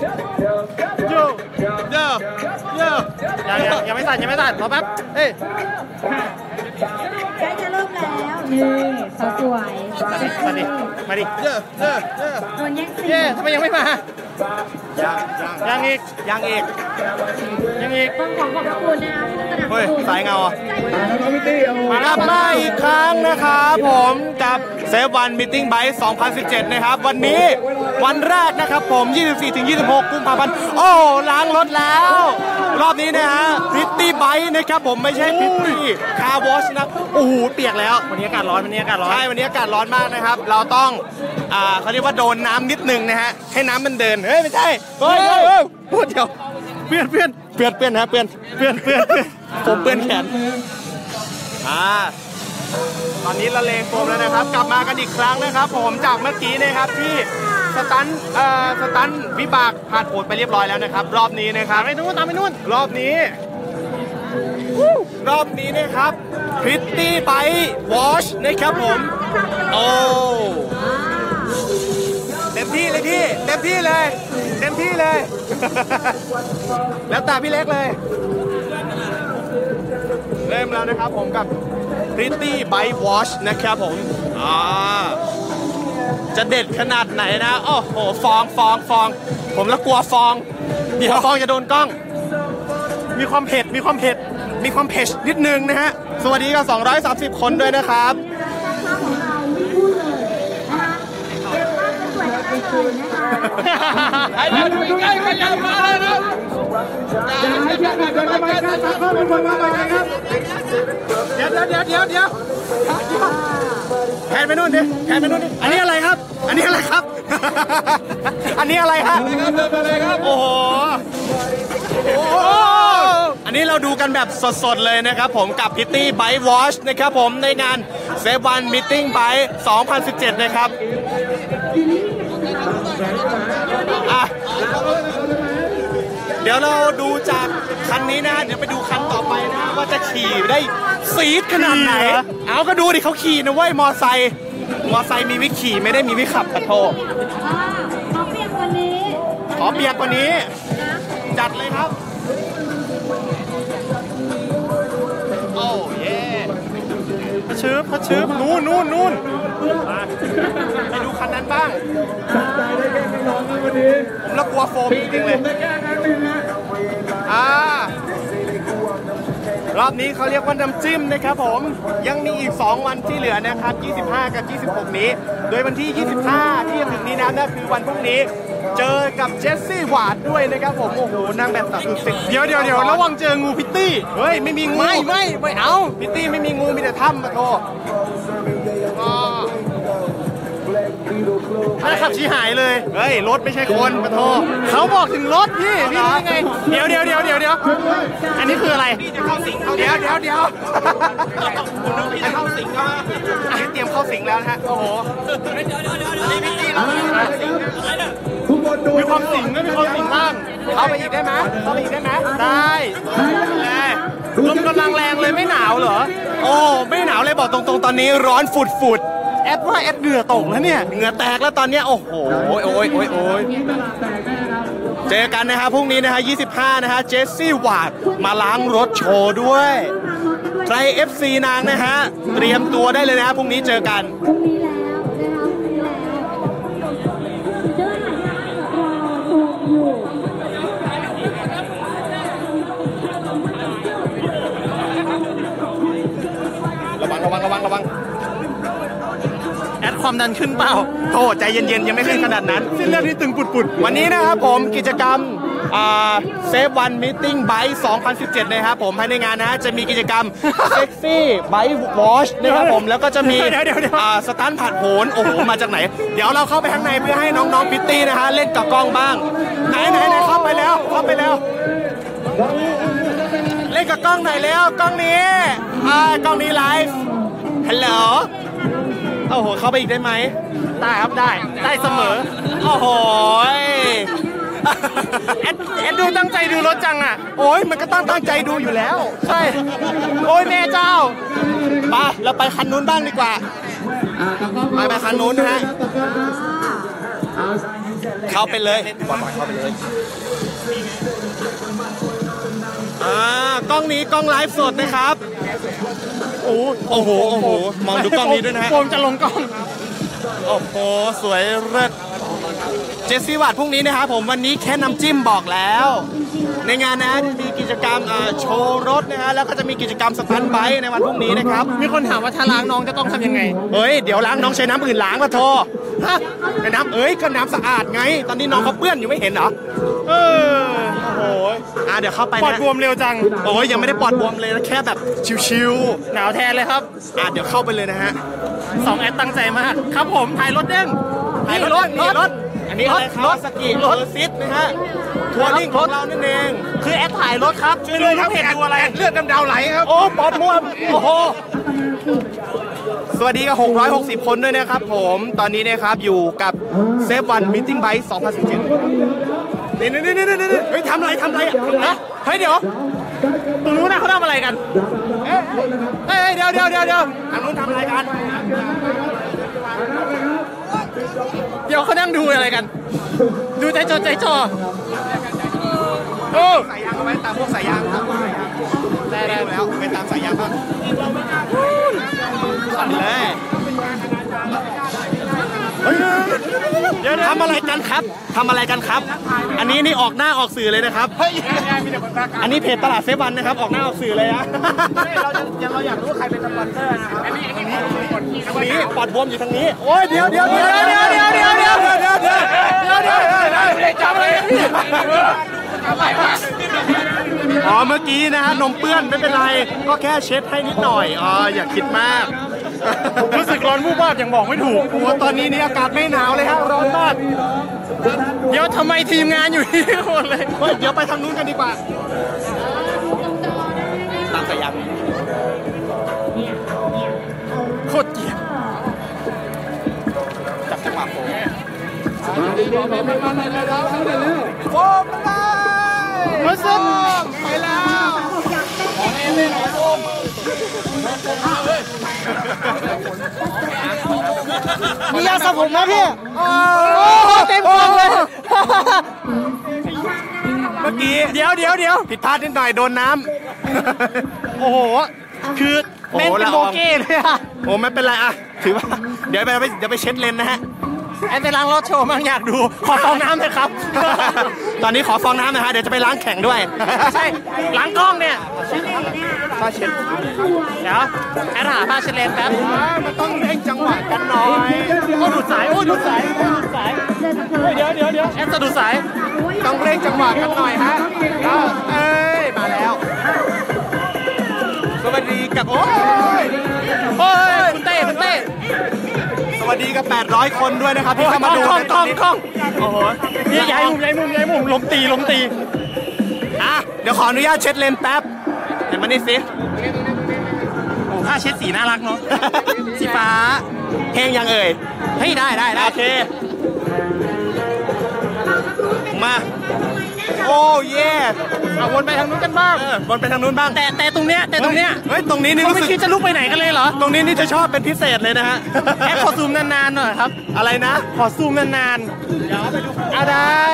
โยโยโยยังยังยังไม่สั่นยังไม่สั่นรอแป๊บเฮ้ยใกล้จะเริ่มแล้วนี่สาวสวยเซ็กมาดิซี่มาดิเยอะเยอะเยอะโดนแย่งซีนเย้ทำไมยังไม่มายังอีกยังอีกยังอีกต้องขอขอบพระคุณนะคะผู้สนับสเฮ้ยนุนสายเงาอะใจดีมากลับมาอีกครั้งนะครับผมกับเซฟวันมิ e ิ n งไบต์2017 นะครับ วันนี้ วันแรกนะครับผม 24-26 กุมภาพันธ์ โอ้ ล้างรถแล้ว รอบนี้นะฮะพิตตี้ไบต์นะครับผมไม่ใช่พิตตี้คาร์วอชนะโอ้โหเปียกแล้ว วันนี้อากาศร้อน วันนี้อากาศร้อน ใช่ วันนี้อากาศร้อนมากนะครับ เราต้องอ่าเขาเรียกว่าโดนน้ำนิดนึงนะฮะ ให้น้ำมันเดิน เฮ้ย ไม่ใช่ เฮ้ยเฮ้ยเฮ้ยพูดเดี๋ยวเพื่อนเพื่อนเพื่อนเพื่อนนะเพื่อนเพื่อนเพื่อนเพื่อนผมเพื่อนแขนอ่าตอนนี้ละเลงโฟมแล้วนะครับ กลับมากันอีกครั้งนะครับ ผมจากเมื่อกี้นะครับที่ สตันเอ่อสตันวิบากผ่านผลไปเรียบร้อยแล้วนะครับ รอบนี้นะครับไปนู่นตามไปนู่นรอบนี้วู้รอบนี้นะครับพริตตี้ไปวอชนะครับผมโอ้เต็มที่เลยพี่เต็มที่เลยเต็มที่เลย แล้วแต่พี่เล็กเลย เริ่มแล้วนะครับผมกับ Pretty Bike Wash นะครับผมอ่า จะเด็ดขนาดไหนนะ โอ้โห ฟองฟองฟอง ผมแล้วกลัวฟอง เดี๋ยวฟองจะโดนกล้อง มีความเผ็ด มีความเผ็ด มีความเผ็ดนิดนึงนะฮะ สวัสดีกับ 230 คนด้วยนะครับของเราพูดเลยนะคะเดี๋ยวว่าจะสวยกันไอ้เด็กใกล้ขยับมาเลยนะอย่าให้เพียงแต่เดินเข้าไปครับเข้าเป็นคนมาใหม่นะครับ เดี๋ยวเดี๋ยวเดี๋ยวเดี๋ยวแผนไปนู่นดิแผนไปนู่นดิ อันนี้อะไรครับ นนี้อะไรครับ อันนี้อะไรฮะโอ้โหโอ้โหอันนี้เราดูกันแบบสดๆเลยนะครับผมกับพิตตี้ไบ e วอชนะครับผมในงานเซฟวันมิ e ิ n งไบ2017 นะครับอะเดี๋ยวเราดูจากคันนี้นะ เดี๋ยวไปดูคันต่อไปนะ ว่าจะขี่ได้ซีดขนาดไหน เอาก็ดูดิเขาขี่นะเว้ยมอไซค์ มอไซค์มีวิขี่ไม่ได้มีวิขับปะโทอ่าขอเปลี่ยนวันนี้ ขอเบียร์กว่านี้ จัดเลยครับ โอ้เย่พะชืบพะชืบนู่นนู่นนู่นมาไปดูคันนั้นบ้างใจได้แค่ไม่ลองนะวันนี้ผมละกลัวโฟมจริงๆเลยได้แค่ครั้งหนึ่งนะอ่า รอบนี้เขาเรียกว่าน้ำจิ้มนะครับผมยังมีอีก 2 วันที่เหลือนะครับ 25 กับ 26 นี้ โดยวันที่ 25 ที่จะถึงนี้นะนั่นคือวันพรุ่งนี้ เจอกับเจสซี่หวาดด้วยนะครับผมโอ้โหนางแบบตัดสิบเดี๋ยวเดี๋ยวเดี๋ยวระวังเจองูพิตตี้เฮ้ยไม่มีงูไม่ไม่ไม่เอาพิตตี้ไม่มีงูมีแต่ถ้ำมาโท ถ้าขับชี้หายเลย เฮ้ย รถไม่ใช่คนมาโทเขาบอกถึงรถพี่ พี่รู้ได้ไง เดี๋ยวเดี๋ยวเดี๋ยวเดี๋ยวเดี๋ยวอันนี้คืออะไรพี่จะเข้าสิงเขาเดี๋ยวเดี๋ยวเดี๋ยวคุณนึกพี่จะเข้าสิงเขาอันนี้เตรียมเข้าสิงแล้วนะฮะ โอ้โหอันนี้พี่จี้แล้วทุกคนดูมีความสิงนะมีความสิงบ้างเข้าไปอีกได้ไหมเข้าไปอีกได้ไหมได้เลยลมกำลังแรงเลยไม่หนาวเหรอ โอ้ ไม่หนาวเลยบอกตรงๆ ตอนนี้ร้อนฝุดฝุดๆแอ ดว่าแอดเหงื่อตกแล้วเนี่ยเหงื่อแตกแล้วตอนเนี้ยโอ้โหโอ้ยโอ้ยโอ้ยโอ้ยเจอกันนะฮะพรุ่งนี้นะฮะ25 นะฮะเจสซี่วาดมาล้างรถโชว์ด้วยใคร FC นางนะฮะเตรียมตัวได้เลยนะฮะพรุ่งนี้เจอกัน พรุ่งนี้แล้วนะคะ ความดันขึ้นเปล่าโธ่ใจเย็นๆ ยังไม่ขึ้นขนาดนั้น เส้นเลือดที่ตึงปุดๆ วันนี้นะครับผมกิจกรรมเซฟวันมิทติ้งไบค์2017 นะครับผมภายในงานนะฮะจะมีกิจกรรมเซ็กซี่ไบค์วอชนะครับผมแล้วก็จะมีสตันผัดโหนโอ้โหมาจากไหน เดี๋ยวเราเข้าไปข้างในเพื่อให้น้องๆพิตตี้นะฮะเล่นกับกล้องบ้าง ไหนไหนไหนเข้าไปแล้วเข้าไปแล้ว เล่นกับกล้องไหนอยแล้วกล้องนี้อ่ากล้องนี้ไลฟ์ฮัลโหล โอ้โห เข้าไปอีกได้ไหม ได้ครับได้ ได้เสมอ โอ้โหยแอดแอดดูตั้งใจดูรถจังอะ โอ้ยมันก็ต้องตั้งใจดูอยู่แล้ว ใช่ โอ้ยแม่เจ้าไปเราไปคันนู้นบ้างดีกว่าอ่าตะก้อไปไปคันนู้นนะฮะตะก้อครับเอาเข้าไปเลยบอลเข้าไปเลยอ่ากล้องนี้กล้องไลฟ์สดนะครับ โอ้โอ้โหโอ้โหมองดูกล้องนี้ด้วยนะฮะโฟมจะลงกล้องโอ้โหสวยเลิศเจสซี่วัดพรุ่งนี้นะครับผมวันนี้แค่น้ำจิ้มบอกแล้ว ในงานนะมีกิจกรรมอ่าโชว์รถนะฮะแล้วก็จะมีกิจกรรมสตันท์ไบค์ในวันพรุ่งนี้นะครับ มีคนถามว่าถ้าล้างน้องจะต้องทำยังไง เฮ้ยเดี๋ยวล้างน้องใช้น้ำอื่นล้างมาโทฮะไอ้น้ำเอ้ยก็น้ำสะอาดไง ตอนนี้น้องเขาเปื้อนอยู่ไม่เห็นเหรอเออ โอ้ยอะเดี๋ยวเข้าไปปอดนะบวมเร็วจัง โอ้ยยังไม่ได้ปอดบวมเลยนะแค่แบบชิวหนาวแทนเลยครับๆอะเดี๋ยวเข้าไปเลยนะฮะ สองแอดตั้งใจมากครับผมถ่ายรถเด้งถ่ายรถนี่รถอันนี้อะไรครับรถสกีรถซิดนะฮะทัวริ่งของเรานั่นเองคือแอดถ่ายรถครับช่วยดูครับเพจดูอะไร เลือดดำดาวไหลครับ โอ้ปอดม่วมโอ้โห สวัสดีกับ 660 คนด้วยนะครับผม ตอนนี้นะครับอยู่กับเซฟวันมิ e ติ้งไบค์2017 นี่นี่นี่นี่นี่เฮ้ยทำอะไรทำอะไรอะนะเฮ้ยเดี๋ยวตรงนู้นนะเขาทำอะไรกันเอ้ยเอ้ยเดี๋ยวเดี๋ยวเดี๋ยวเดี๋ยวทางนู้นทำอะไรกัน เดี๋ยวเขานั่งดูอะไรกัน ดูใจจดใจจ่อโอ้สายยางเอาไว้ตามพวกสายยางครับได้ได้แล้วไปตามสายยางครับสั่นเลยเดี๋ยว ทำอะไรกันครับทำอะไรกันครับ อันนี้นี่ออกหน้าออกสื่อเลยนะครับอันนี้เพจตลาดเซฟวันนะครับ ออกหน้าออกสื่อเลยนะเราจะเราอยากรู้ว่าใครเป็นสปอนเซอร์นะครับอันนี้อันนี้ทางนี้ปอดบวมอยู่ทางนี้โอ้ยเดี๋ยวเดี๋ยวเดี๋ยวเดี๋ยวเดี๋ยวเดี๋ยวเดี๋ยวเดี๋ยวเดี๋ยวเดี๋ยวเดี๋ยวเดี๋ยวเดี๋ยวจับเลยพี่อ๋อเมื่อกี้นะฮะนมเปื้อนไม่เป็นไร ก็แค่เช็ดให้นิดหน่อยอ๋ออย่าคิดมาก รู้สึกร้อนวูบวาบอย่างบอกไม่ถูกโอ้โหตอนนี้นี่อากาศไม่หนาวเลยฮะร้อนมากเดี๋ยวทำไมทีมงานอยู่ที่หมดเลยเฮ้ยเดี๋ยวไปทางนู้นกันดีกว่าตามสายยางโคตรเกลียดจับจังหวะโฟมโฟมไปมาซึมไปแล้ว มียาสระผมนะพี่ โอ้โหเต็มฟองเลย เมื่อกี้ เดี๋ยวเดี๋ยวเดี๋ยวผิดพลาดนิดหน่อยโดนน้ำ โอ้โห คือเล่นเป็นโบเก้เลยอะโอ้ไม่เป็นไรอะถือว่า เดี๋ยวไปเดี๋ยวไปเช็ดเลนนะฮะ ไอ้ไปล้างรถโชว์มั่งอยากดู ขอฟองน้ำเลยครับ ตอนนี้ขอฟองน้ำนะฮะ เดี๋ยวจะไปล้างแข่งด้วยไม่ใช่ ล้างกล้องเนี่ยผ้าเช็ดเดี๋ยวแอดหาผ้าเชดเลนแป๊บมันต้องเร่งจังหวะกันหน่อย โอ้ดูดสาย โอ้ดูดสายดูดสายเฮ้ยเดี๋ยวเดี๋ยวเดี๋ยวแอดสะดุดสาย ต้องเร่งจังหวะกันหน่อยฮะเอาเอ้ย มาแล้ว สวัสดีกับโอ้ย กับ 800 คนด้วยนะครับที่เข้ามาดูกล้องในกตล้ออนงนี้กล้องโอ้โหนี่ย้ายมุมย้ายมุมย้ายมุมลมตีลมตีอะเดี๋ยวขออนุญาตเช็ดเลนแป๊บเห็นมานี่สิโอ้ผ้าเช็ดสีน่ารักเนาะสีฟ้าเพลงยังเอ่ยเฮ้ยได้ได้ได้โอเคมาโอ้เย่ เอาวนไปทางนู้นกันบ้าง เออบอลไปทางนู้นบ้างแต่แต่ตรงเนี้ยแต่ตรงเนี้ยเฮ้ยตรงนี้นี่เขารู้ไม่สึก คิดจะลุกไปไหนกันเลยเหรอตรงนี้นี่จะชอบเป็นพิเศษเลยนะฮะ แอดขอซูมนานๆหน่อยครับ อะไรนะ ขอซูมนานๆเดี๋ยวไปดูอะได้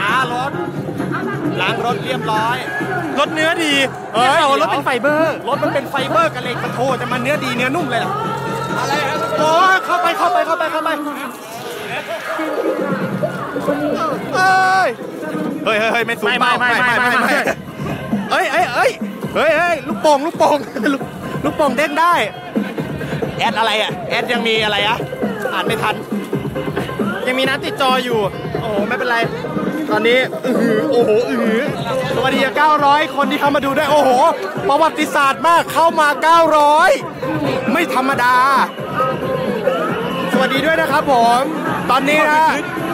หารถ ล้างรถเรียบร้อย รถเนื้อดีเฮ้ยเอารถเป็นไฟเบอร์ รถมันเป็นไฟเบอร์กับเหล็กกระโถจะมันเนื้อดีเนื้อนุ่มเลยเหรออะไรโอ้ยเข้าไปเข้าไปเข้าไปเข้าไป เอ้ยเฮ้ยเฮ้ยเฮ้ยไม่สูงไม่ไม่ไม่ไม่ไม่ไม่เอ้ยเอ้ยเอ้ยเฮ้ยเฮ้ยลูกโป่งลูกโป่งลูกโป่งเด้งได้ แอดอะไรอะแอดยังมีอะไรอะอ่านไม่ทัน ยังมีน้ำติดจออยู่ โอ้โหไม่เป็นไร ตอนนี้อือหือโอ้โหอือหือสวัสดีกับ900 คนที่เข้ามาดูด้วยโอ้โห ประวัติศาสตร์มากเข้ามา 900 ไม่ธรรมดา สวัสดีด้วยนะครับผม ตอนนี้นะ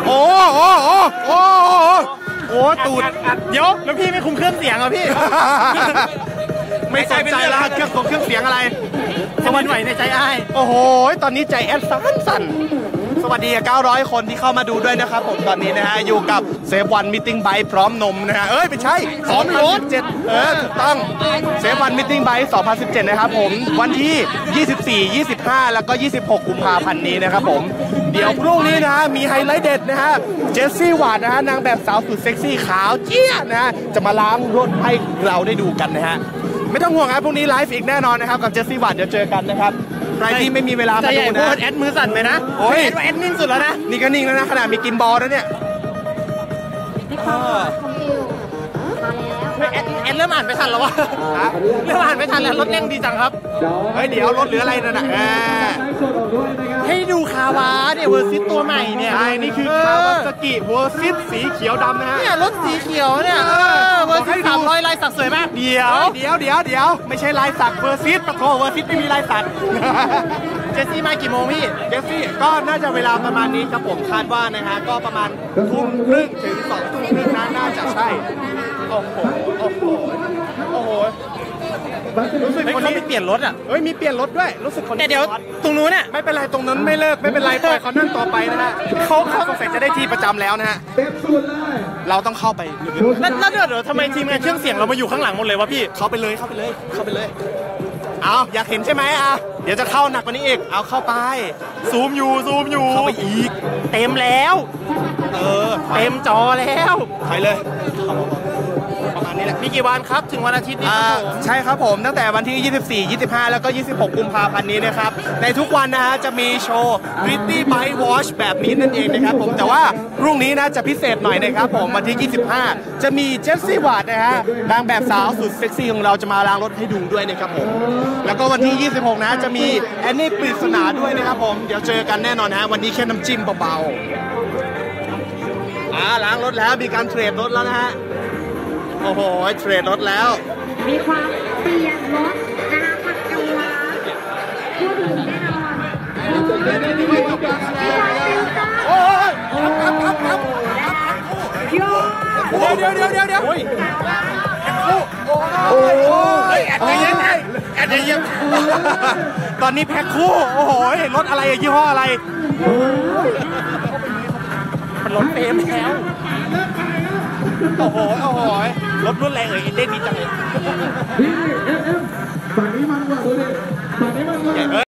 โอ้โอ้โอ้โอ้โอ้โอ้ตูดเดี๋ยวแล้วพี่ไม่คุมเครื่องเสียงเหรอพี่ ไม่สนใจแล้วเครื่องของเครื่องเสียงอะไร สวรรค์ไหวในใจอ้ายโอ้โห ตอนนี้ใจแอดสั่นสั่นสวัสดี 900 คนที่เข้ามาดูด้วยนะครับผมตอนนี้นะฮะ อยู่กับเซฟวันมิทติ้งไบพร้อมนมนะฮะ เอ้ย ไม่ใช่2017เออ ถูกต้องเซฟวันมิทติ้งไบ2017 นะครับผม วันที่ 24 25 แล้วก็ 26 กุมภาพันธ์นี้นะครับผม เดี๋ยวพรุ่งนี้นะฮะ มีไฮไลท์เด็ดนะฮะ เจสซี่วาดนะฮะ นางแบบสาวสุดเซ็กซี่ขาวเจี๊ยะนะฮะ จะมาล้างรถให้เราได้ดูกันนะฮะ ไม่ต้องห่วงครับพรุ่งนี้ไลฟ์อีกแน่นอนนะครับกับเจสซี่วาดเดี๋ยวเจอกันนะครับใครที่ไม่มีเวลาใจมาใหดูญ่นะพูดแอดมือสั่นไปนะโอ้ยแอดว่าแอดนิ่งสุดแล้วนะนี่ก็นิ่งแล้วนะขนาดมีกินบอลแล้วเนี่ยในความหวานของติวมาแล้วเฮ้ยแอดแอดเริ่มอ่านไม่ทันแล้ววะเริ่มอ่านไม่ทันแล้วรถเร่งดีจังครับเฮ้ยเดี๋ยวรถเหลืออะไรนั่นน่ะอ่าให้ดูคาวาเนี่ยเวอร์ซิตตัวใหม่เนี่ยใช่นี่คือเคาวาซากิเวอร์ซิสสีเขียวดำนะฮะเนี่ยรถสีเขียวเนี่ยเออเวอร์ให้ซิตดูสามร้อยลายสักสวยมากเดี๋ยวเดี๋ยวเดี๋ยวเดี๋ยวไม่ใช่ลายสักเวอร์ซิสปะโทเวอร์ซิสไม่มีลายสักเจสซี่มากี่โมงพี่ เจสซี่ก็น่าจะเวลาประมาณนี้ครับผมคาดว่านะฮะก็ประมาณทุ่มครึ่งถึงสองทุ่มครึ่งนะน่าจะใช่ โอ้โห โอ้โห โอ้โห รู้สึกเฮ้ยคนเขานี้ไม่เปลี่ยนรถอะ เฮ้ย มีเปลี่ยนรถด้วย รู้สึกคนแต่เดี๋ยวตรงนู้นเนี่ยไม่เป็นไร ตรงนั้นไม่เลิก ไม่เป็นไร ปล่อยเขานั่งต่อไปนะฮะเขาเขาสงสัยจะได้ที่ประจำแล้วนะฮะเราต้องเข้าไปแล้วแล้วเดี๋ยวเดี๋ยวทำไมทีมงานเครื่องเสียงเรามาอยู่ข้างหลังหมดเลยวะพี่เข้าไปเลย เข้าไปเลย เข้าไปเลย เอาอยากเห็นใช่ไหมอะ เดี๋ยวจะเข้าหนักกว่านี้อีก เอาเข้าไป ซูมอยู่ ซูมอยู่ เข้าไปอีก เต็มแล้ว เออ เต็มจอแล้วไปเลย นี้แหละมีกี่วันครับถึงวันอาทิตย์นี้อ่าครับผมใช่ครับผมตั้งแต่วันที่ 24 25 แล้วก็ 26 กุมภาพันธ์นี้นะครับ ในทุกวันนะฮะจะมีโชว์ Gritty Bike Wash แบบนี้นั่นเองนะครับผมแต่ว่าพรุ่งนี้นะจะพิเศษหน่อยนะครับผมวันที่ 25 จะมีเจสซี่วาดนะฮะนางแบบสาวสุดเซ็กซี่ของเราจะมาล้างรถให้ดูด้วยนะครับผมแล้วก็วันที่ 26 นะจะมีแอนนี่ปริศนาด้วยนะครับผมเดี๋ยวเจอกันแน่นอนฮะวันนี้แค่น้ำจิ้มเบาๆอ่าล้างรถแล้วมีการเทรดรถแล้วนะฮะโอ้โหเทรดรถแล้ว มีความเปลี่ยนรถนะคะผัดกันวาพูดถึงแน่นอนมีความฟิลเตอร์โอ้ยครับครับครับโยเดี๋ยวเดี๋ยวเดี๋ยวเดี๋ยวโอ้ยโอ้ยแอดเย็นแอดเย็นตอนนี้แพ็คคู่ โอ้โหรถอะไรอะยี่ห้ออะไรมันรถเต็มแล้ว โอ้โห โอ้โหรถรุ่นแรงเลยเอ็นเด้นดีจังเลย พี่เอฟเอฟฝั่งนี้มันกว่าดูดิฝั่งนี้มันกว่า